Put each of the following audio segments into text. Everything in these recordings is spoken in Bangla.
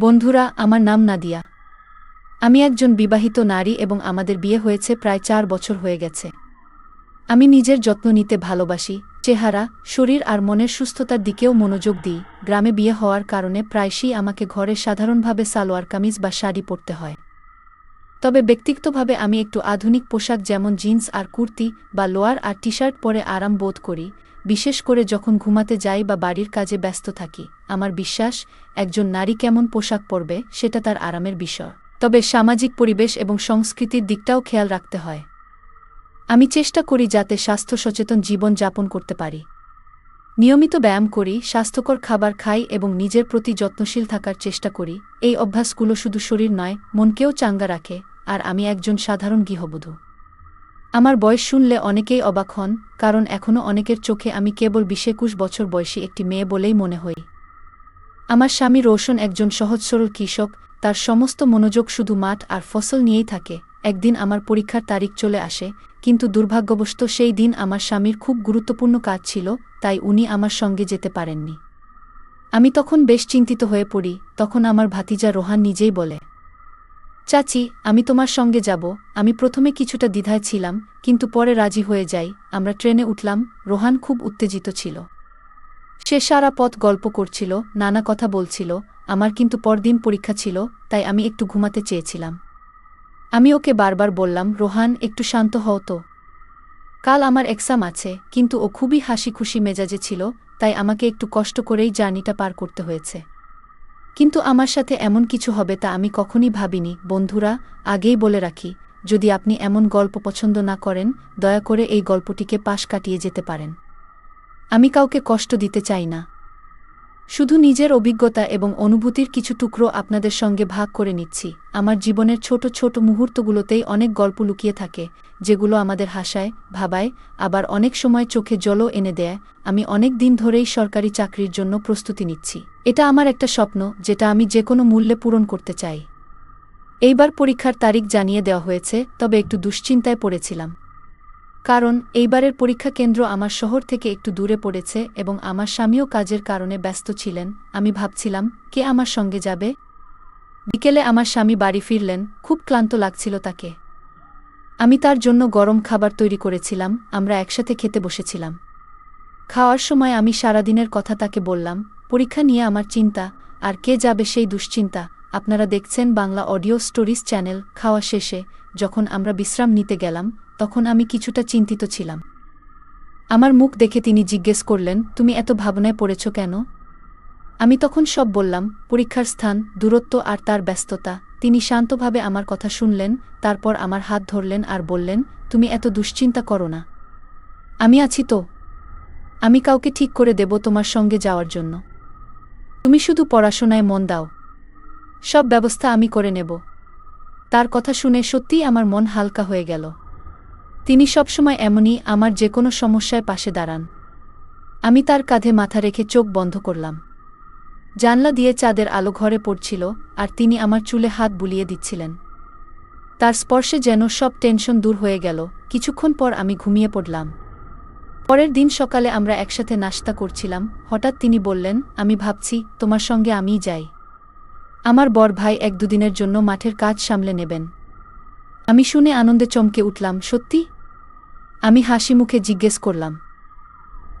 বন্ধুরা, আমার নাম নাদিয়া। আমি একজন বিবাহিত নারী এবং আমাদের বিয়ে হয়েছে প্রায় চার বছর হয়ে গেছে। আমি নিজের যত্ন নিতে ভালোবাসি, চেহারা, শরীর আর মনের সুস্থতার দিকেও মনোযোগ দিই। গ্রামে বিয়ে হওয়ার কারণে প্রায়শই আমাকে ঘরে সাধারণভাবে সালোয়ার কামিজ বা শাড়ি পরতে হয়। তবে ব্যক্তিগতভাবে আমি একটু আধুনিক পোশাক যেমন জিন্স আর কুর্তি বা লোয়ার আর টি শার্ট পরে আরাম বোধ করি। বিশেষ করে যখন ঘুমাতে যাই বা বাড়ির কাজে ব্যস্ত থাকি, আমার বিশ্বাস, একজন নারী কেমন পোশাক পরবে, সেটা তার আরামের বিষয়। তবে সামাজিক পরিবেশ এবং সংস্কৃতির দিকটাও খেয়াল রাখতে হয়। আমি চেষ্টা করি যাতে স্বাস্থ্য সচেতন জীবন যাপন করতে পারি। নিয়মিত ব্যায়াম করি, স্বাস্থ্যকর খাবার খাই এবং নিজের প্রতি যত্নশীল থাকার চেষ্টা করি। এই অভ্যাসগুলো শুধু শরীর নয়, মনকেও চাঙ্গা রাখে, আর আমি একজন সাধারণ গৃহবধূ। আমার বয়স শুনলে অনেকেই অবাক হন, কারণ এখনও অনেকের চোখে আমি কেবল বিশ একুশ বছর বয়সী একটি মেয়ে বলেই মনে হই। আমার স্বামী রোশন একজন সহজ সরল কৃষক, তার সমস্ত মনোযোগ শুধু মাঠ আর ফসল নিয়েই থাকে। একদিন আমার পরীক্ষার তারিখ চলে আসে, কিন্তু দুর্ভাগ্যবশত সেই দিন আমার স্বামীর খুব গুরুত্বপূর্ণ কাজ ছিল, তাই উনি আমার সঙ্গে যেতে পারেননি। আমি তখন বেশ চিন্তিত হয়ে পড়ি, তখন আমার ভাতিজা রোহান নিজেই বলে চাচি, আমি তোমার সঙ্গে যাব। আমি প্রথমে কিছুটা দ্বিধায় ছিলাম, কিন্তু পরে রাজি হয়ে যাই। আমরা ট্রেনে উঠলাম, রোহান খুব উত্তেজিত ছিল। সে সারা পথ গল্প করছিল, নানা কথা বলছিল, আমার কিন্তু পরদিন পরীক্ষা ছিল, তাই আমি একটু ঘুমাতে চেয়েছিলাম। আমি ওকে বারবার বললাম, রোহান, একটু শান্ত হও তো। কাল আমার এক্সাম আছে, কিন্তু ও খুবই হাসি খুশি মেজাজে ছিল, তাই আমাকে একটু কষ্ট করেই জার্নিটা পার করতে হয়েছে। কিন্তু আমার সাথে এমন কিছু হবে তা আমি কখনই ভাবিনি। বন্ধুরা, আগেই বলে রাখি, যদি আপনি এমন গল্প পছন্দ না করেন, দয়া করে এই গল্পটিকে পাশ কাটিয়ে যেতে পারেন। আমি কাউকে কষ্ট দিতে চাই না। শুধু নিজের অভিজ্ঞতা এবং অনুভূতির কিছু টুকরো আপনাদের সঙ্গে ভাগ করে নিচ্ছি। আমার জীবনের ছোট ছোট মুহূর্তগুলোতেই অনেক গল্প লুকিয়ে থাকে। যেগুলো আমাদের হাসায়, ভাবায়, আবার অনেক সময় চোখে জলও এনে দেয়, আমি অনেক দিন ধরেই সরকারি চাকরির জন্য প্রস্তুতি নিচ্ছি। এটা আমার একটা স্বপ্ন, যেটা আমি যে কোনো মূল্যে পূরণ করতে চাই। এইবার পরীক্ষার তারিখ জানিয়ে দেওয়া হয়েছে, তবে একটু দুশ্চিন্তায় পড়েছিলাম। কারণ, এইবারের পরীক্ষা কেন্দ্র আমার শহর থেকে একটু দূরে পড়েছে এবং আমার স্বামীও কাজের কারণে ব্যস্ত ছিলেন। আমি ভাবছিলাম, কে আমার সঙ্গে যাবে? বিকেলে আমার স্বামী বাড়ি ফিরলেন, খুব ক্লান্ত লাগছিল তাকে। আমি তার জন্য গরম খাবার তৈরি করেছিলাম, আমরা একসাথে খেতে বসেছিলাম। খাওয়ার সময় আমি সারাদিনের কথা তাকে বললাম, পরীক্ষা নিয়ে আমার চিন্তা, আর কে যাবে সেই দুশ্চিন্তা, আপনারা দেখছেন বাংলা অডিও স্টোরিজ চ্যানেল, খাওয়া শেষে, যখন আমরা বিশ্রাম নিতে গেলাম, তখন আমি কিছুটা চিন্তিত ছিলাম। আমার মুখ দেখে তিনি জিজ্ঞেস করলেন, তুমি এত ভাবনায় পড়েছ কেন? আমি তখন সব বললাম, পরীক্ষার স্থান, দূরত্ব আর তার ব্যস্ততা তিনি শান্তভাবে আমার কথা শুনলেন, তারপর আমার হাত ধরলেন আর বললেন, তুমি এত দুশ্চিন্তা করো না। আমি আছি তো। আমি কাউকে ঠিক করে দেব তোমার সঙ্গে যাওয়ার জন্য। তুমি শুধু পড়াশোনায় মন দাও। সব ব্যবস্থা আমি করে নেব। তার কথা শুনে সত্যিই আমার মন হালকা হয়ে গেল। তিনি সবসময় এমনই আমার যে কোনো সমস্যায় পাশে দাঁড়ান। আমি তার কাঁধে মাথা রেখে চোখ বন্ধ করলাম। জানলা দিয়ে চাঁদের আলো ঘরে পড়ছিল, আর তিনি আমার চুলে হাত বুলিয়ে দিচ্ছিলেন। তার স্পর্শে যেন সব টেনশন দূর হয়ে গেল। কিছুক্ষণ পর আমি ঘুমিয়ে পড়লাম। পরের দিন সকালে আমরা একসাথে নাস্তা করছিলাম। হঠাৎ তিনি বললেন, আমি ভাবছি, তোমার সঙ্গে আমিই যাই। আমার বর ভাই এক দুদিনের জন্য মাঠের কাজ সামলে নেবেন। আমি শুনে আনন্দে চমকে উঠলাম, সত্যি? আমি হাসি মুখে জিজ্ঞেস করলাম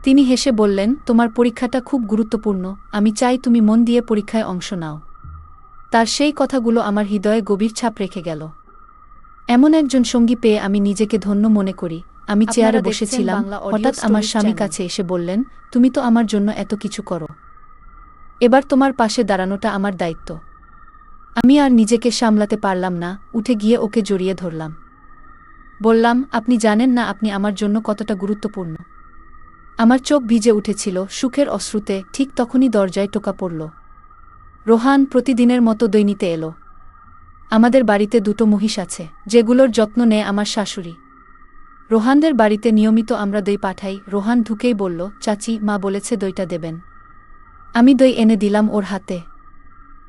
তিনি হেসে বললেন তোমার পরীক্ষাটা খুব গুরুত্বপূর্ণ। আমি চাই তুমি মন দিয়ে পরীক্ষায় অংশ নাও। তার সেই কথাগুলো আমার হৃদয়ে গভীর ছাপ রেখে গেল। এমন একজন সঙ্গী পেয়ে আমি নিজেকে ধন্য মনে করি। আমি চেয়ারে বসেছিলাম হঠাৎ আমার স্বামী কাছে এসে বললেন তুমি তো আমার জন্য এত কিছু করো। এবার তোমার পাশে দাঁড়ানোটা আমার দায়িত্ব। আমি আর নিজেকে সামলাতে পারলাম না উঠে গিয়ে ওকে জড়িয়ে ধরলাম। বললাম আপনি জানেন না আপনি আমার জন্য কতটা গুরুত্বপূর্ণ। আমার চোখ ভিজে উঠেছিল, সুখের অশ্রুতে ঠিক তখনই দরজায় টোকা পড়ল। রোহান প্রতিদিনের মতো দৈনিতে এলো। আমাদের বাড়িতে দুটো মহিষ আছে, যেগুলোর যত্ন নেয় আমার শাশুড়ি। রোহানদের বাড়িতে নিয়মিত আমরা দই পাঠাই, রোহান ঢুকেই বলল, চাচি, মা বলেছে দইটা দেবেন। আমি দই এনে দিলাম ওর হাতে।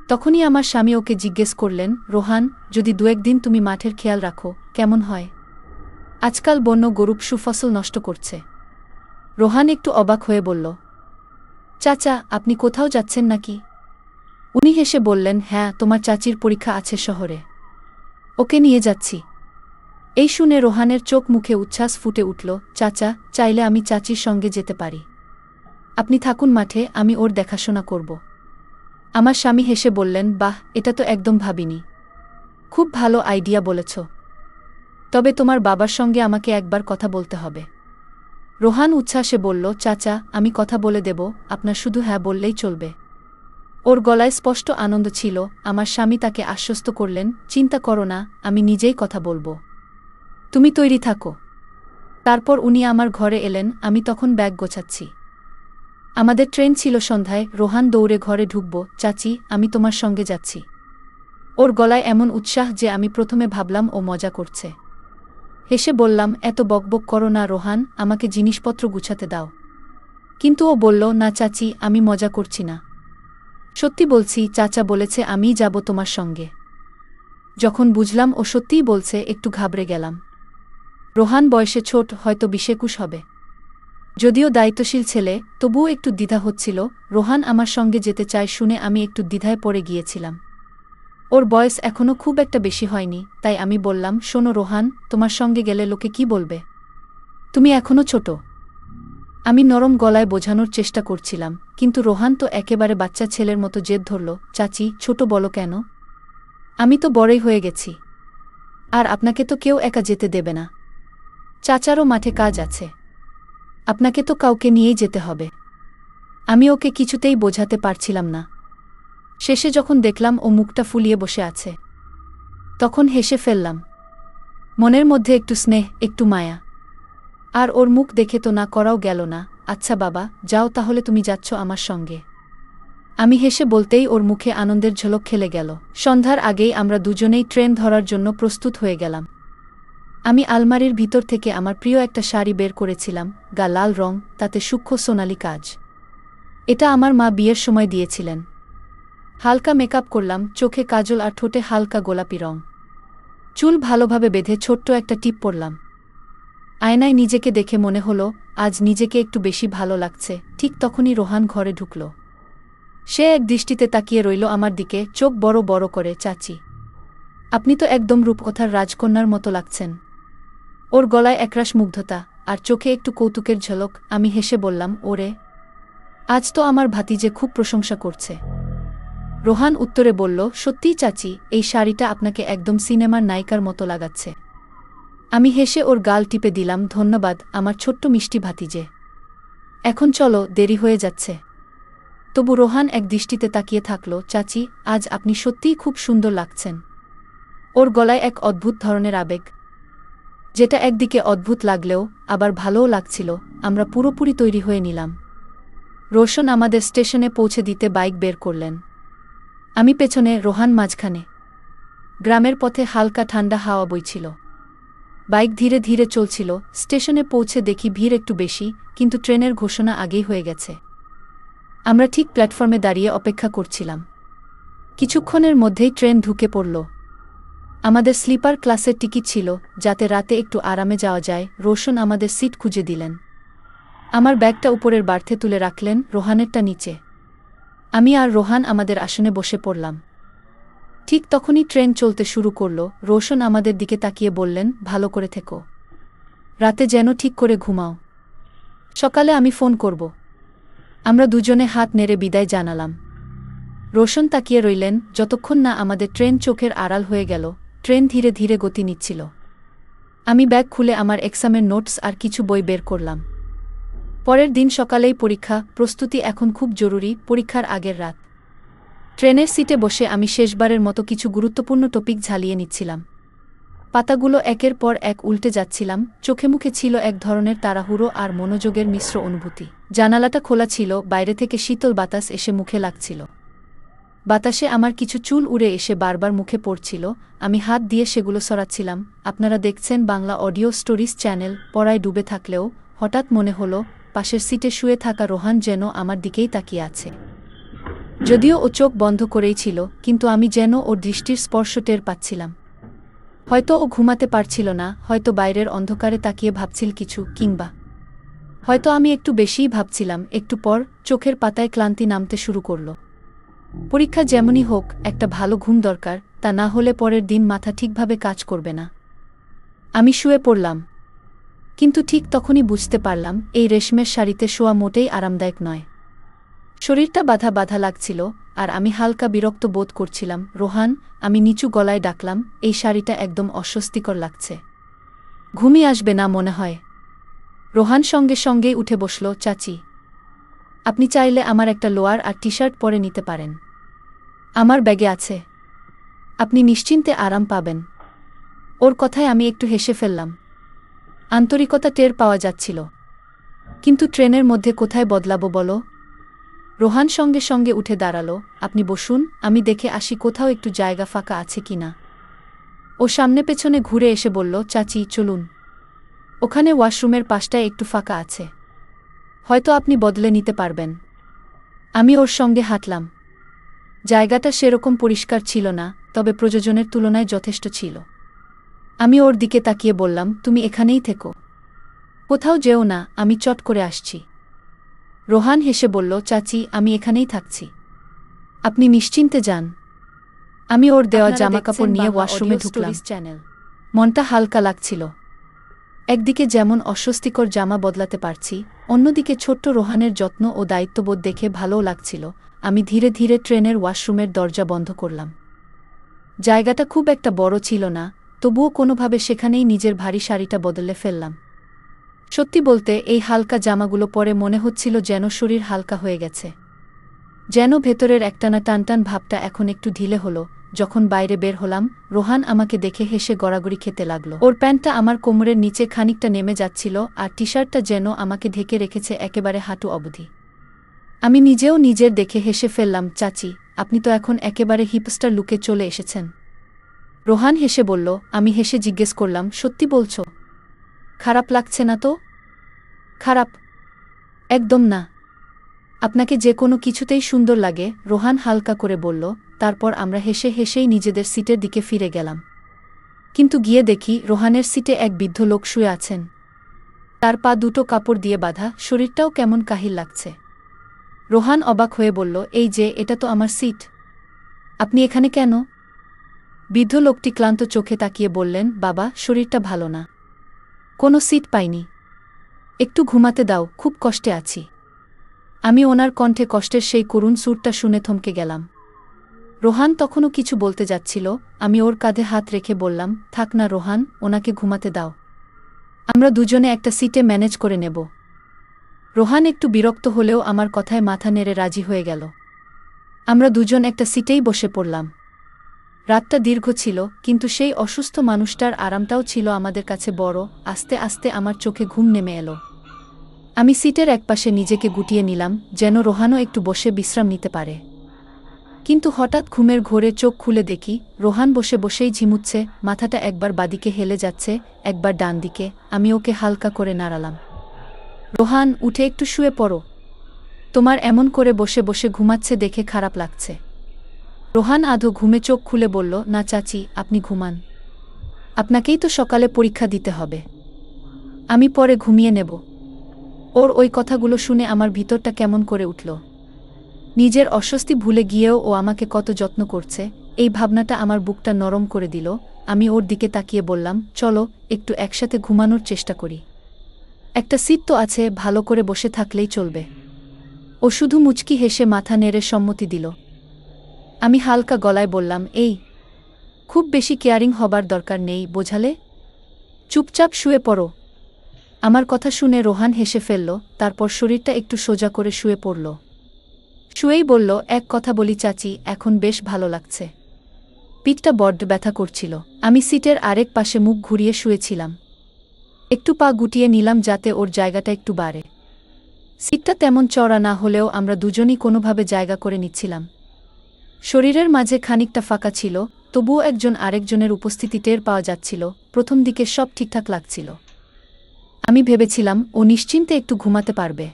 তখনই আমার স্বামী ওকে জিজ্ঞেস করলেন, রোহান, যদি দু একদিন তুমি মাঠের খেয়াল রাখো, কেমন হয়? আজকাল বন্য গরুপ সুফসল নষ্ট করছে। রোহান একটু অবাক হয়ে বলল, চাচা, আপনি কোথাও যাচ্ছেন নাকি? উনি হেসে বললেন হ্যাঁ তোমার চাচির পরীক্ষা আছে শহরে। ওকে নিয়ে যাচ্ছি। এই শুনে রোহানের চোখ মুখে উচ্ছ্বাস ফুটে উঠল, চাচা, চাইলে আমি চাচির সঙ্গে যেতে পারি। আপনি থাকুন মাঠে, আমি ওর দেখাশোনা করব। আমার স্বামী হেসে বললেন, বাহ, এটা তো একদম ভাবিনি। খুব ভালো আইডিয়া বলেছ। তবে তোমার বাবার সঙ্গে আমাকে একবার কথা বলতে হবে। রোহান উচ্ছ্বাসে বলল, চাচা, আমি কথা বলে দেব, আপনার শুধু হ্যাঁ বললেই চলবে। ওর গলায় স্পষ্ট আনন্দ ছিল, আমার স্বামী তাকে আশ্বস্ত করলেন, চিন্তা করো না, আমি নিজেই কথা বলব। তুমি তৈরি থাকো। তারপর উনি আমার ঘরে এলেন, আমি তখন ব্যাগ গোছাচ্ছি। আমাদের ট্রেন ছিল সন্ধ্যায়, রোহান দৌড়ে ঘরে ঢুকব, চাচি, আমি তোমার সঙ্গে যাচ্ছি। ওর গলায় এমন উৎসাহ যে আমি প্রথমে ভাবলাম ও মজা করছে। হেসে বললাম, এত বকবক করো না রোহান, আমাকে জিনিসপত্র গুছাতে দাও। কিন্তু ও বলল, না চাচি, আমি মজা করছি না। সত্যি বলছি, চাচা বলেছে, আমিই যাব তোমার সঙ্গে। যখন বুঝলাম, ও সত্যিই বলছে, একটু ঘাবড়ে গেলাম। রোহান বয়সে ছোট, হয়তো বিশেকুশ হবে। যদিও দায়িত্বশীল ছেলে, তবুও একটু দ্বিধা হচ্ছিল। রোহান আমার সঙ্গে যেতে চায় শুনে আমি একটু দ্বিধায় পড়ে গিয়েছিলাম। ওর বয়স এখনও খুব একটা বেশি হয়নি, তাই আমি বললাম, শোনো রোহান, তোমার সঙ্গে গেলে লোকে কি বলবে? তুমি এখনও ছোট। আমি নরম গলায় বোঝানোর চেষ্টা করছিলাম, কিন্তু রোহান তো একেবারে বাচ্চা ছেলের মতো জেদ ধরল, চাচি, ছোট বলো কেন? আমি তো বড়ই হয়ে গেছি। আর আপনাকে তো কেউ একা যেতে দেবে না। চাচারও মাঠে কাজ আছে। আপনাকে তো কাউকে নিয়েই যেতে হবে। আমি ওকে কিছুতেই বোঝাতে পারছিলাম না। শেষে যখন দেখলাম ও মুখটা ফুলিয়ে বসে আছে, তখন হেসে ফেললাম, মনের মধ্যে একটু স্নেহ, একটু মায়া। আর ওর মুখ দেখে তো না, করাও গেল না আচ্ছা বাবা, যাও তাহলে তুমি যাচ্ছ আমার সঙ্গে। আমি হেসে বলতেই ওর মুখে আনন্দের ঝলক খেলে গেল। সন্ধ্যার আগেই আমরা দুজনেই ট্রেন ধরার জন্য প্রস্তুত হয়ে গেলাম। আমি আলমারির ভিতর থেকে আমার প্রিয় একটা শাড়ি বের করেছিলাম, গা লাল রং, তাতে সূক্ষ্ম সোনালি কাজ। এটা আমার মা বিয়ের সময় দিয়েছিলেন। হালকা মেকআপ করলাম, চোখে কাজল আর ঠোঁটে হালকা গোলাপি রং। চুল ভালোভাবে বেঁধে ছোট্ট একটা টিপ পরলাম। আয়নায় নিজেকে দেখে মনে হলো, আজ নিজেকে একটু বেশি ভালো লাগছে, ঠিক তখনই রোহান ঘরে ঢুকল। সে এক দৃষ্টিতে তাকিয়ে রইল আমার দিকে, চোখ বড় বড় করে, চাচি, আপনি তো একদম রূপকথার রাজকন্যার মতো লাগছেন। ওর গলায় একরাশ মুগ্ধতা, আর চোখে একটু কৌতুকের ঝলক, আমি হেসে বললাম, ওরে, আজ তো আমার ভাতিজে খুব প্রশংসা করছে। রোহান উত্তরে বলল, সত্যিই চাচি, এই শাড়িটা আপনাকে একদম সিনেমার নায়িকার মতো লাগাচ্ছে। আমি হেসে ওর গাল টিপে দিলাম, ধন্যবাদ, আমার ছোট্ট মিষ্টি ভাতিজে। এখন চলো, দেরি হয়ে যাচ্ছে। তবু রোহান এক দৃষ্টিতে তাকিয়ে থাকল, চাচি, আজ আপনি সত্যিই খুব সুন্দর লাগছেন। ওর গলায় এক অদ্ভুত ধরনের আবেগ। যেটা একদিকে অদ্ভুত লাগলেও, আবার ভালোও লাগছিল, আমরা পুরোপুরি তৈরি হয়ে নিলাম। রোশন আমাদের স্টেশনে পৌঁছে দিতে বাইক বের করলেন। আমি পেছনে রোহান মাঝখানে। গ্রামের পথে হালকা ঠান্ডা হাওয়া বইছিল। বাইক ধীরে ধীরে চলছিল, স্টেশনে পৌঁছে দেখি ভিড় একটু বেশি, কিন্তু ট্রেনের ঘোষণা আগেই হয়ে গেছে। আমরা ঠিক প্ল্যাটফর্মে দাঁড়িয়ে অপেক্ষা করছিলাম। কিছুক্ষণের মধ্যেই ট্রেন ঢুকে পড়ল। আমাদের স্লিপার ক্লাসের টিকিট ছিল, যাতে রাতে একটু আরামে যাওয়া যায়, রোশন আমাদের সিট খুঁজে দিলেন। আমার ব্যাগটা উপরের বার্থে তুলে রাখলেন, রোহানেরটা নিচে। আমি আর রোহান আমাদের আসনে বসে পড়লাম। ঠিক তখনই ট্রেন চলতে শুরু করল। রোশন আমাদের দিকে তাকিয়ে বললেন, ভালো করে থেকো। রাতে যেন ঠিক করে ঘুমাও। সকালে আমি ফোন করব। আমরা দুজনে হাত নেড়ে বিদায় জানালাম। রোশন তাকিয়ে রইলেন, যতক্ষণ না আমাদের ট্রেন চোখের আড়াল হয়ে গেল, ট্রেন ধীরে ধীরে গতি নিচ্ছিল। আমি ব্যাগ খুলে আমার এক্সামের নোটস আর কিছু বই বের করলাম। পরের দিন সকালেই পরীক্ষা, প্রস্তুতি এখন খুব জরুরি, পরীক্ষার আগের রাত। ট্রেনের সিটে বসে আমি শেষবারের মতো কিছু গুরুত্বপূর্ণ টপিক ঝালিয়ে নিচ্ছিলাম। পাতাগুলো একের পর এক উল্টে যাচ্ছিলাম, চোখে মুখে ছিল এক ধরনের তাড়াহুড়ো আর মনোযোগের মিশ্র অনুভূতি। জানালাটা খোলা ছিল, বাইরে থেকে শীতল বাতাস এসে মুখে লাগছিল। বাতাসে আমার কিছু চুল উড়ে এসে বারবার মুখে পড়ছিল, আমি হাত দিয়ে সেগুলো সরাচ্ছিলাম। আপনারা দেখছেন বাংলা অডিও স্টোরিজ চ্যানেল, পড়ায় ডুবে থাকলেও, হঠাৎ মনে হলো পাশের সিটে শুয়ে থাকা রোহান যেন আমার দিকেই তাকিয়ে আছে। যদিও ও চোখ বন্ধ করেই ছিল, কিন্তু আমি যেন ওর দৃষ্টির স্পর্শ টের পাচ্ছিলাম। হয়তো ও ঘুমাতে পারছিল না, হয়তো বাইরের অন্ধকারে তাকিয়ে ভাবছিল কিছু, কিংবা হয়তো আমি একটু বেশিই ভাবছিলাম, একটু পর চোখের পাতায় ক্লান্তি নামতে শুরু করল। পরীক্ষা যেমনই হোক, একটা ভালো ঘুম দরকার, তা না হলে পরের দিন মাথা ঠিকভাবে কাজ করবে না। আমি শুয়ে পড়লাম কিন্তু ঠিক তখনই বুঝতে পারলাম, এই রেশমের শাড়িতে শোয়া মোটেই আরামদায়ক নয়। শরীরটা বাধা বাধা লাগছিল, আর আমি হালকা বিরক্ত বোধ করছিলাম, রোহান, আমি নিচু গলায় ডাকলাম, এই শাড়িটা একদম অস্বস্তিকর লাগছে। ঘুমি আসবে না মনে হয়। রোহান সঙ্গে সঙ্গেই উঠে বসল, চাচি, আপনি চাইলে আমার একটা লোয়ার আর টি শার্ট পরে নিতে পারেন। আমার ব্যাগে আছে। আপনি নিশ্চিন্তে আরাম পাবেন। ওর কথায় আমি একটু হেসে ফেললাম। আন্তরিকতা টের পাওয়া যাচ্ছিল। কিন্তু ট্রেনের মধ্যে কোথায় বদলাবো বলো? রোহান সঙ্গে সঙ্গে উঠে দাঁড়াল, আপনি বসুন, আমি দেখে আসি কোথাও একটু জায়গা ফাঁকা আছে কি না। ও সামনে পেছনে ঘুরে এসে বলল, চাচি, চলুন। ওখানে ওয়াশরুমের পাশটায় একটু ফাঁকা আছে। হয়তো আপনি বদলে নিতে পারবেন। আমি ওর সঙ্গে হাঁটলাম। জায়গাটা সেরকম পরিষ্কার ছিল না, তবে প্রযোজনের তুলনায় যথেষ্ট ছিল। আমি ওর দিকে তাকিয়ে বললাম তুমি এখানেই থেকো। কোথাও যেও না আমি চট করে আসছি রোহান হেসে বলল চাচি আমি এখানেই থাকছি। আপনি নিশ্চিন্তে যান। আমি ওর দেওয়া জামাকাপড় নিয়ে ওয়াশরুমে ঢুকলাম। চ্যানেল মনটা হালকা লাগছিল। একদিকে যেমন অস্বস্তিকর জামা বদলাতে পারছি অন্যদিকে ছোট্ট রোহানের যত্ন ও দায়িত্ববোধ দেখে ভালোও লাগছিল। আমি ধীরে ধীরে ট্রেনের ওয়াশরুমের দরজা বন্ধ করলাম। জায়গাটা খুব একটা বড় ছিল না তবুও কোনোভাবে সেখানেই নিজের ভারী শাড়িটা বদলে ফেললাম। সত্যি বলতে, এই হালকা জামাগুলো পরে মনে হচ্ছিল যেন শরীর হালকা হয়ে গেছে। যেন ভেতরের একটানা টানটান ভাবটা এখন একটু ঢিলে হলো, যখন বাইরে বের হলাম, রোহান আমাকে দেখে হেসে গড়াগড়ি খেতে লাগল। ওর প্যান্টটা আমার কোমরের নিচে খানিকটা নেমে যাচ্ছিল, আর টি শার্টটা যেন আমাকে ঢেকে রেখেছে একেবারে হাঁটু অবধি। আমি নিজেও নিজের দেখে হেসে ফেললাম, চাচি, আপনি তো এখন একেবারে হিপস্টার লুকে চলে এসেছেন। রোহান হেসে বলল, আমি হেসে জিজ্ঞেস করলাম, সত্যি বলছো? খারাপ লাগছে না তো? খারাপ? একদম না। আপনাকে যে কোনো কিছুতেই সুন্দর লাগে, রোহান হালকা করে বলল, তারপর আমরা হেসে হেসেই নিজেদের সিটের দিকে ফিরে গেলাম। কিন্তু গিয়ে দেখি রোহানের সিটে এক বৃদ্ধ লোক শুয়ে আছেন। তার পা দুটো কাপড় দিয়ে বাঁধা, শরীরটাও কেমন কাহিল লাগছে। রোহান অবাক হয়ে বলল, এই যে, এটা তো আমার সিট। আপনি এখানে কেন? বৃদ্ধ লোকটি ক্লান্ত চোখে তাকিয়ে বললেন, বাবা, শরীরটা ভালো না। কোনো সিট পাইনি। একটু ঘুমাতে দাও, খুব কষ্টে আছি। আমি ওনার কণ্ঠে কষ্টের সেই করুণ সুরটা শুনে থমকে গেলাম। রোহান তখনও কিছু বলতে যাচ্ছিল। আমি ওর কাঁধে হাত রেখে বললাম, থাক না রোহান, ওনাকে ঘুমাতে দাও। আমরা দুজনে একটা সিটে ম্যানেজ করে নেব। রোহান একটু বিরক্ত হলেও আমার কথায় মাথা নেড়ে রাজি হয়ে গেল। আমরা দুজন একটা সিটেই বসে পড়লাম। রাতটা দীর্ঘ ছিল, কিন্তু সেই অসুস্থ মানুষটার আরামটাও ছিল আমাদের কাছে বড়, আস্তে আস্তে আমার চোখে ঘুম নেমে এলো। আমি সিটের একপাশে নিজেকে গুটিয়ে নিলাম, যেন রোহানও একটু বসে বিশ্রাম নিতে পারে। কিন্তু হঠাৎ ঘুমের ঘোরে চোখ খুলে দেখি, রোহান বসে বসেই ঝিমুচ্ছে, মাথাটা একবার বাদিকে হেলে যাচ্ছে, একবার ডান দিকে, আমি ওকে হালকা করে নাড়ালাম। রোহান, উঠে একটু শুয়ে পড়ো। তোমার এমন করে বসে বসে ঘুমাচ্ছে দেখে খারাপ লাগছে। রোহান আধো ঘুমে চোখ খুলে বলল, না চাচি, আপনি ঘুমান। আপনাকেই তো সকালে পরীক্ষা দিতে হবে। আমি পরে ঘুমিয়ে নেব। ওর ওই কথাগুলো শুনে আমার ভিতরটা কেমন করে উঠল। নিজের অস্বস্তি ভুলে গিয়েও ও আমাকে কত যত্ন করছে, এই ভাবনাটা আমার বুকটা নরম করে দিল। আমি ওর দিকে তাকিয়ে বললাম, চলো, একটু একসাথে ঘুমানোর চেষ্টা করি। একটা সিট তো আছে, ভালো করে বসে থাকলেই চলবে। ও শুধু মুচকি হেসে মাথা নেড়ে সম্মতি দিল। আমি হালকা গলায় বললাম, এই, খুব বেশি কেয়ারিং হবার দরকার নেই, বোঝালে? চুপচাপ শুয়ে পড়ো। আমার কথা শুনে রোহান হেসে ফেলল, তারপর শরীরটা একটু সোজা করে শুয়ে পড়ল। শুয়েই বলল, এক কথা বলি চাচি, এখন বেশ ভালো লাগছে। পিঠটা বড্ড ব্যথা করছিল। আমি সিটের আরেক পাশে মুখ ঘুরিয়ে শুয়েছিলাম। একটু পা গুটিয়ে নিলাম যাতে ওর জায়গাটা একটু বাড়ে। সিটটা তেমন চড়া না হলেও আমরা দুজনই কোনোভাবে জায়গা করে নিচ্ছিলাম। শরীরের মাঝে খানিকটা ফাঁকা ছিল, তবুও একজন আরেকজনের উপস্থিতি টের পাওয়া যাচ্ছিল, প্রথম দিকে সব ঠিকঠাক লাগছিল। আমি ভেবেছিলাম, ও নিশ্চিন্তে একটু ঘুমাতে পারবে।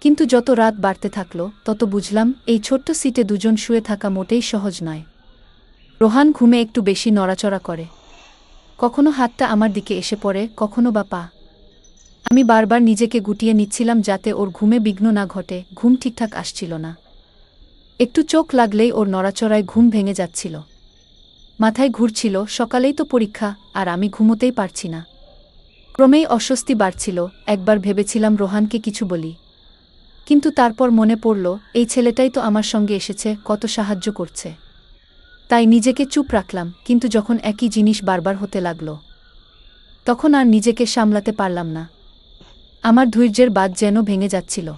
কিন্তু যত রাত বাড়তে থাকল, তত বুঝলাম, এই ছোট্ট সিটে দুজন শুয়ে থাকা মোটেই সহজ নয়। রোহান ঘুমে একটু বেশি নড়াচড়া করে। কখনো হাতটা আমার দিকে এসে পড়ে, কখনো বা পা। আমি বারবার নিজেকে গুটিয়ে নিচ্ছিলাম যাতে ওর ঘুমে বিঘ্ন না ঘটে, ঘুম ঠিকঠাক আসছিল না। একটু চোখ লাগলেই ওর নড়াচড়ায় ঘুম ভেঙে যাচ্ছিল। মাথায় ঘুরছিল সকালেই তো পরীক্ষা, আর আমি ঘুমোতেই পারছি না। ক্রমেই অস্বস্তি বাড়ছিল, একবার ভেবেছিলাম রোহানকে কিছু বলি। কিন্তু তারপর মনে পড়ল, এই ছেলেটাই তো আমার সঙ্গে এসেছে, কত সাহায্য করছে। তাই নিজেকে চুপ রাখলাম, কিন্তু যখন একই জিনিস বারবার হতে লাগল, তখন আর নিজেকে সামলাতে পারলাম না। আমার ধৈর্যের বাদ যেন ভেঙে যাচ্ছিল।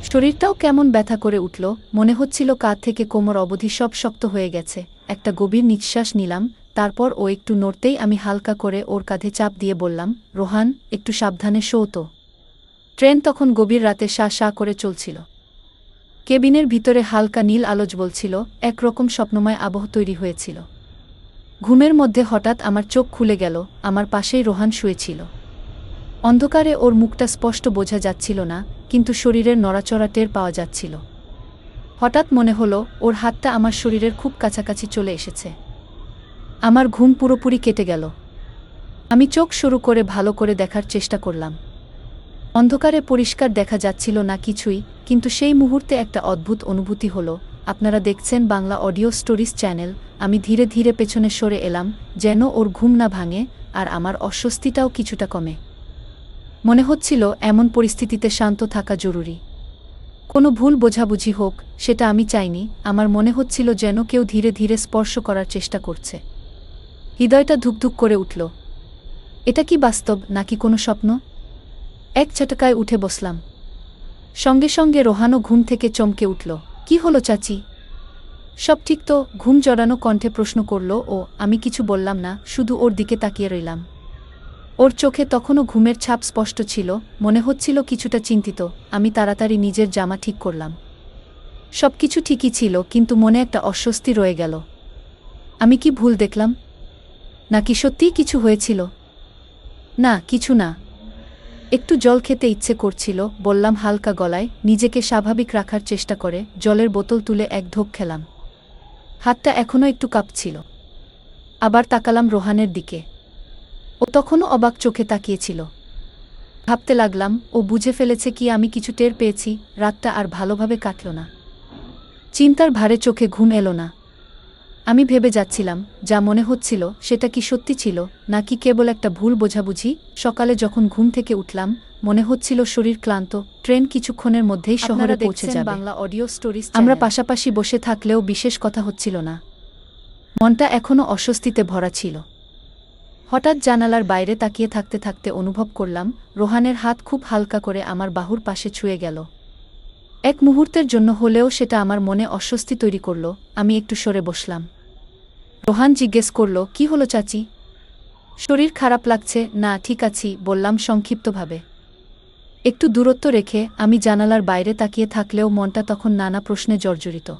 শরীরটাও কেমন ব্যথা করে উঠল, মনে হচ্ছিল কাঁধ থেকে কোমর অবধি সব শক্ত হয়ে গেছে। একটা গভীর নিঃশ্বাস নিলাম, তারপর ও একটু নড়তেই আমি হালকা করে ওর কাঁধে চাপ দিয়ে বললাম, রোহান, একটু সাবধানে তো। ট্রেন তখন গভীর রাতে শা শা করে চলছিল। কেবিনের ভিতরে হালকা নীল আলোচ বলছিল একরকম স্বপ্নময় আবহ তৈরি হয়েছিল। ঘুমের মধ্যে হঠাৎ আমার চোখ খুলে গেল, আমার পাশেই রোহান শুয়েছিল। অন্ধকারে ওর মুখটা স্পষ্ট বোঝা যাচ্ছিল না কিন্তু শরীরের নড়াচড়া টের পাওয়া যাচ্ছিল। হঠাৎ মনে হলো, ওর হাতটা আমার শরীরের খুব কাছাকাছি চলে এসেছে। আমার ঘুম পুরোপুরি কেটে গেল। আমি চোখ শুরু করে ভালো করে দেখার চেষ্টা করলাম। অন্ধকারে পরিষ্কার দেখা যাচ্ছিল না কিছুই, কিন্তু সেই মুহূর্তে একটা অদ্ভুত অনুভূতি হলো। আপনারা দেখছেন বাংলা অডিও স্টোরিজ চ্যানেল। আমি ধীরে ধীরে পেছনে সরে এলাম, যেন ওর ঘুম না ভাঙে, আর আমার অস্বস্তিটাও কিছুটা কমে। মনে হচ্ছিল এমন পরিস্থিতিতে শান্ত থাকা জরুরি। কোনো ভুল বোঝাবুঝি হোক, সেটা আমি চাইনি, আমার মনে হচ্ছিল যেন কেউ ধীরে ধীরে স্পর্শ করার চেষ্টা করছে। হৃদয়টা ধুকধুক করে উঠল। এটা কি বাস্তব, নাকি কোনো স্বপ্ন? এক ছটকায় উঠে বসলাম। সঙ্গে সঙ্গে রোহানো ঘুম থেকে চমকে উঠল। কি হলো চাচি? সব ঠিক তো। ঘুম জড়ানো কণ্ঠে প্রশ্ন করল ও আমি কিছু বললাম না, শুধু ওর দিকে তাকিয়ে রইলাম। ওর চোখে তখনও ঘুমের ছাপ স্পষ্ট ছিল, মনে হচ্ছিল কিছুটা চিন্তিত, আমি তাড়াতাড়ি নিজের জামা ঠিক করলাম। সব কিছু ঠিকই ছিল, কিন্তু মনে একটা অস্বস্তি রয়ে গেল। আমি কি ভুল দেখলাম? নাকি সত্যিই কিছু হয়েছিল? না, কিছু না। একটু জল খেতে ইচ্ছে করছিল, বললাম হালকা গলায়, নিজেকে স্বাভাবিক রাখার চেষ্টা করে, জলের বোতল তুলে এক ঢোক খেলাম। হাতটা এখনও একটু কাঁপছিল। আবার তাকালাম রোহানের দিকে। ও তখনও অবাক চোখে তাকিয়েছিল। ভাবতে লাগলাম ও বুঝে ফেলেছে কি আমি কিছু টের পেয়েছি রাতটা আর ভালোভাবে কাটল না। চিন্তার ভারে চোখে ঘুম এলো না। আমি ভেবে যাচ্ছিলাম যা মনে হচ্ছিল সেটা কি সত্যি ছিল নাকি কেবল একটা ভুল বোঝাবুঝি। সকালে যখন ঘুম থেকে উঠলাম মনে হচ্ছিল শরীর ক্লান্ত ট্রেন কিছুক্ষণের মধ্যেই শহরে পৌঁছে যাবে। বাংলা অডিও স্টোরিজ আমরা পাশাপাশি বসে থাকলেও বিশেষ কথা হচ্ছিল না। মনটা এখনও অস্বস্তিতে ভরা ছিল। হঠাৎ জানালার বাইরে তাকিয়ে থাকতে থাকতে অনুভব করলাম, রোহানের হাত খুব হালকা করে আমার বাহুর পাশে ছুঁয়ে গেল। এক মুহূর্তের জন্য হলেও সেটা আমার মনে অস্বস্তি তৈরি করল, আমি একটু সরে বসলাম। রোহান জিজ্ঞেস করল, কি হলো চাচি? শরীর খারাপ লাগছে, না, ঠিক আছি, বললাম সংক্ষিপ্তভাবে। একটু দূরত্ব রেখে আমি জানালার বাইরে তাকিয়ে থাকলেও মনটা তখন নানা প্রশ্নে জর্জরিত।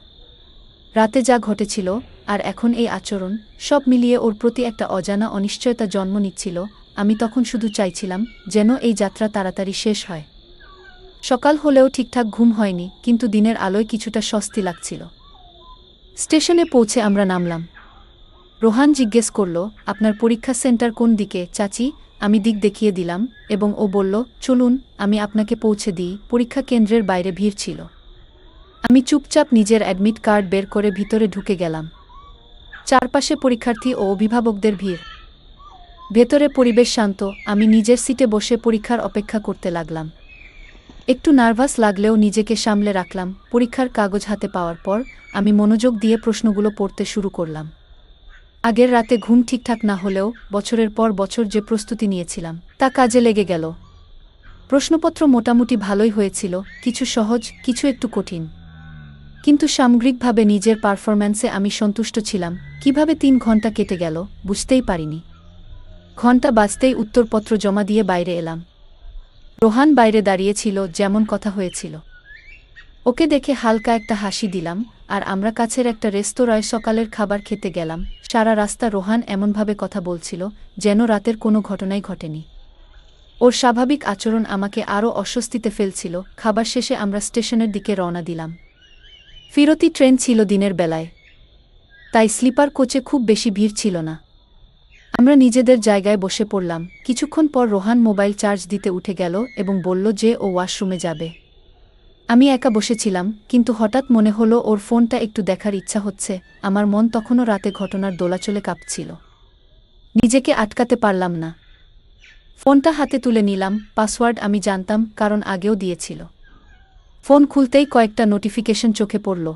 রাতে যা ঘটেছিল আর এখন এই আচরণ সব মিলিয়ে ওর প্রতি একটা অজানা অনিশ্চয়তা জন্ম নিচ্ছিল, আমি তখন শুধু চাইছিলাম যেন এই যাত্রা তাড়াতাড়ি শেষ হয়। সকাল হলেও ঠিকঠাক ঘুম হয়নি, কিন্তু দিনের আলোয় কিছুটা স্বস্তি লাগছিল। স্টেশনে পৌঁছে আমরা নামলাম। রোহান জিজ্ঞেস করল, আপনার পরীক্ষা সেন্টার কোন দিকে? চাচি, আমি দিক দেখিয়ে দিলাম। এবং ও বলল, চলুন, আমি আপনাকে পৌঁছে দিই। পরীক্ষা কেন্দ্রের বাইরে ভিড় ছিল। আমি চুপচাপ নিজের অ্যাডমিট কার্ড বের করে ভিতরে ঢুকে গেলাম। চারপাশে পরীক্ষার্থী ও অভিভাবকদের ভিড়। ভেতরে পরিবেশ শান্ত, আমি নিজের সিটে বসে পরীক্ষার অপেক্ষা করতে লাগলাম। একটু নার্ভাস লাগলেও নিজেকে সামলে রাখলাম, পরীক্ষার কাগজ হাতে পাওয়ার পর আমি মনোযোগ দিয়ে প্রশ্নগুলো পড়তে শুরু করলাম। আগের রাতে ঘুম ঠিকঠাক না হলেও বছরের পর বছর যে প্রস্তুতি নিয়েছিলাম, তা কাজে লেগে গেল। প্রশ্নপত্র মোটামুটি ভালোই হয়েছিল, কিছু সহজ, কিছু একটু কঠিন। কিন্তু সামগ্রিকভাবে নিজের পারফরম্যান্সে আমি সন্তুষ্ট ছিলাম। কীভাবে তিন ঘণ্টা কেটে গেল, বুঝতেই পারিনি। ঘণ্টা বাজতেই উত্তরপত্র জমা দিয়ে বাইরে এলাম। রোহান বাইরে দাঁড়িয়েছিল, যেমন কথা হয়েছিল। ওকে দেখে হালকা একটা হাসি দিলাম, আর আমরা কাছের একটা রেস্তোরাঁয় সকালের খাবার খেতে গেলাম। সারা রাস্তা রোহান এমনভাবে কথা বলছিল, যেন রাতের কোনো ঘটনাই ঘটেনি। ওর স্বাভাবিক আচরণ আমাকে আরও অস্বস্তিতে ফেলছিল। খাবার শেষে আমরা স্টেশনের দিকে রওনা দিলাম। ফিরতি ট্রেন ছিল দিনের বেলায়। তাই স্লিপার কোচে খুব বেশি ভিড় ছিল না। আমরা নিজেদের জায়গায় বসে পড়লাম। কিছুক্ষণ পর রোহান মোবাইল চার্জ দিতে উঠে গেল এবং বলল যে ও ওয়াশরুমে যাবে। আমি একা বসেছিলাম, কিন্তু হঠাৎ মনে হলো ওর ফোনটা একটু দেখার ইচ্ছা হচ্ছে। আমার মন তখনও রাতে ঘটনার দোলাচলে কাঁপছিল। নিজেকে আটকাতে পারলাম না। ফোনটা হাতে তুলে নিলাম, পাসওয়ার্ড আমি জানতাম, কারণ আগেও দিয়েছিল। ফোন খুলতেই কয়েকটা নোটিফিকেশন চোখে পড়ল।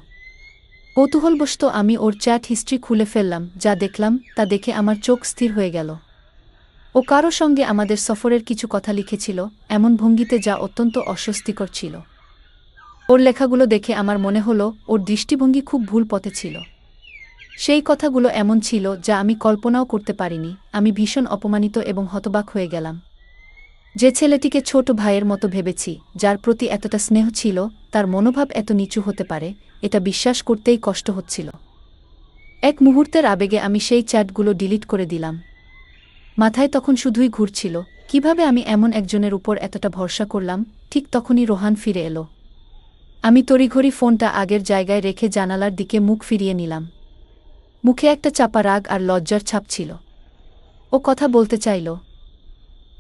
কৌতূহলবশত আমি ওর চ্যাট হিস্ট্রি খুলে ফেললাম, যা দেখলাম, তা দেখে আমার চোখ স্থির হয়ে গেল। ও কারও সঙ্গে আমাদের সফরের কিছু কথা লিখেছিল, এমন ভঙ্গিতে যা অত্যন্ত অস্বস্তিকর ছিল। ওর লেখাগুলো দেখে আমার মনে হলো, ওর দৃষ্টিভঙ্গি খুব ভুল পথে ছিল। সেই কথাগুলো এমন ছিল, যা আমি কল্পনাও করতে পারিনি, আমি ভীষণ অপমানিত এবং হতবাক হয়ে গেলাম। যে ছেলেটিকে ছোট ভাইয়ের মতো ভেবেছি, যার প্রতি এতটা স্নেহ ছিল, তার মনোভাব এত নিচু হতে পারে, এটা বিশ্বাস করতেই কষ্ট হচ্ছিল। এক মুহূর্তের আবেগে আমি সেই চ্যাটগুলো ডিলিট করে দিলাম। মাথায় তখন শুধুই ঘুরছিল কীভাবে আমি এমন একজনের উপর এতটা ভরসা করলাম, ঠিক তখনই রোহান ফিরে এলো। আমি তড়িঘড়ি ফোনটা আগের জায়গায় রেখে জানালার দিকে মুখ ফিরিয়ে নিলাম। মুখে একটা চাপা রাগ আর লজ্জার ছাপ ছিল। ও কথা বলতে চাইল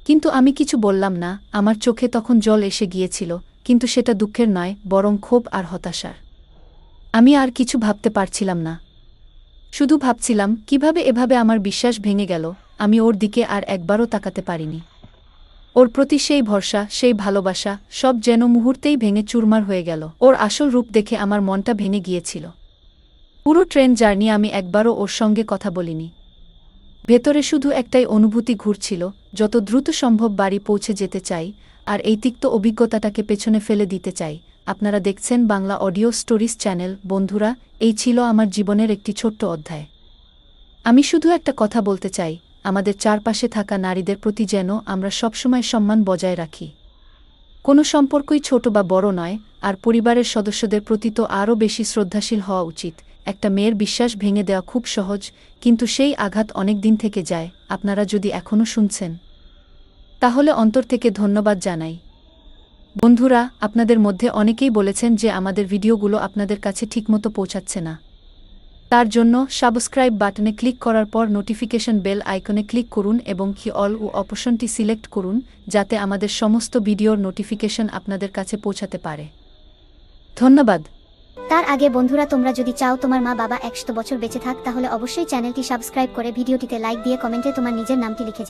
কিন্তু আমি কিছু বললাম না, আমার চোখে তখন জল এসে গিয়েছিল, কিন্তু সেটা দুঃখের নয়, বরং ক্ষোভ আর হতাশার। আমি আর কিছু ভাবতে পারছিলাম না। শুধু ভাবছিলাম, কীভাবে এভাবে আমার বিশ্বাস ভেঙে গেল, আমি ওর দিকে আর একবারও তাকাতে পারিনি। ওর প্রতি সেই ভরসা, সেই ভালোবাসা, সব যেন মুহূর্তেই ভেঙে চুরমার হয়ে গেল, ওর আসল রূপ দেখে আমার মনটা ভেঙে গিয়েছিল। পুরো ট্রেন জার্নি আমি একবারও ওর সঙ্গে কথা বলিনি। ভেতরে শুধু একটাই অনুভূতি ঘুরছিল, যত দ্রুত সম্ভব বাড়ি পৌঁছে যেতে চাই, আর এই তিক্ত অভিজ্ঞতাটাকে পেছনে ফেলে দিতে চাই। আপনারা দেখছেন বাংলা অডিও স্টোরিজ চ্যানেল। বন্ধুরা, এই ছিল আমার জীবনের একটি ছোট্ট অধ্যায়। আমি শুধু একটা কথা বলতে চাই, আমাদের চারপাশে থাকা নারীদের প্রতি যেন আমরা সবসময় সম্মান বজায় রাখি। কোনো সম্পর্কই ছোট বা বড় নয়, আর পরিবারের সদস্যদের প্রতি তো আরও বেশি শ্রদ্ধাশীল হওয়া উচিত। একটা মেয়ের বিশ্বাস ভেঙে দেওয়া খুব সহজ, কিন্তু সেই আঘাত অনেক দিন থেকে যায়, আপনারা যদি এখনও শুনছেন। তাহলে অন্তর থেকে ধন্যবাদ জানাই। বন্ধুরা, আপনাদের মধ্যে অনেকেই বলেছেন যে আমাদের ভিডিওগুলো আপনাদের কাছে ঠিকমতো পৌঁছাচ্ছে না। তার জন্য সাবস্ক্রাইব বাটনে ক্লিক করার পর নোটিফিকেশন বেল আইকনে ক্লিক করুন এবং কি অল ও অপশনটি সিলেক্ট করুন, যাতে আমাদের সমস্ত ভিডিওর নোটিফিকেশন আপনাদের কাছে পৌঁছাতে পারে। ধন্যবাদ। তার আগে বন্ধুরা, তোমরা যদি চাও তোমার মা বাবা একশত বছর বেঁচে থাক, তাহলে অবশ্যই চ্যানেলটি সাবস্ক্রাইব করে ভিডিওটিতে লাইক দিয়ে কমেন্টে তোমার নিজের নামটি লিখে